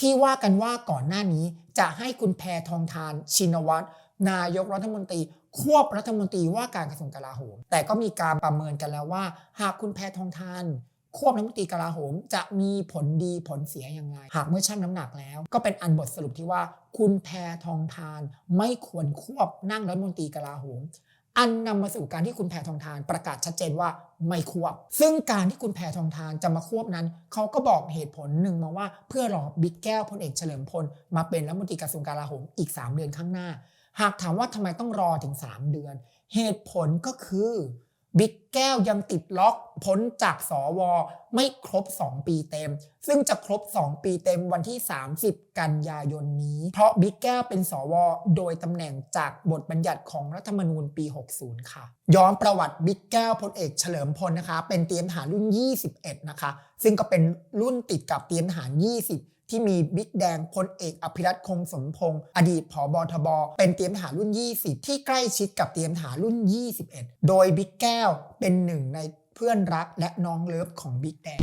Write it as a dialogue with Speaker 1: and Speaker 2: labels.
Speaker 1: ที่ว่ากันว่าก่อนหน้านี้จะให้คุณแพทองทานชินวัตรนายกรัฐมนตรี ควบรัฐมนตรีว่าการกระทรวงกลาโหม แต่ก็มีการประเมินกันแล้วว่า หากคุณแพทองทานควบรัฐมนตรีกลาโหม จะมีผลดีผลเสียอยังไงหากเมื่อชั่งน้ำหนักแล้ว ก็เป็นอันบทสรุปที่ว่า คุณแพทองทานไม่ควรควบนั่งรัฐมนตรีกลาโหม อันนำมาสู่การที่คุณแพทองทานประกาศชัดเจนว่าไม่ควบ ซึ่งการที่คุณแพทองทานจะมาควบนั้น เขาก็บอกเหตุผลหนึ่งมาว่าเพื่อรอบิ๊กแก้วพลเอกเฉลิมพล มาเป็นรัฐมนตรีกระทรวงกลาโหมอีก 3 เดือนข้างหน้า หากถามว่าทำไมต้องรอถึง 3 เดือน เหตุผลก็คือ บิ๊กแก้วยังติดล็อกพ้นจากสวไม่ครบ 2 ปีเต็ม ซึ่งจะครบ 2 ปีเต็มวันที่ 30 กันยายนนี้ เพราะบิ๊กแก้วเป็นสวโดยตำแหน่งจากบทบัญญัติของรัฐธรรมนูญปี 60 ค่ะ ย้อนประวัติบิ๊กแก้วพลเอกเฉลิมพลนะคะ เป็นเตรียมทหารรุ่น 21 นะคะ ซึ่งก็เป็นรุ่นติดกับเตรียมทหาร 20 ที่มีบิ๊กแดงพลเอกอภิรัตคงสมพงศ์อดีตผอบทบ เป็นเตรียมทหารรุ่น 20 ที่ใกล้ชิดกับเตรียมทหารรุ่น 21 โดยบิ๊กแก้วเป็นหนึ่งในเพื่อนรักและน้องเลิฟของบิ๊กแดง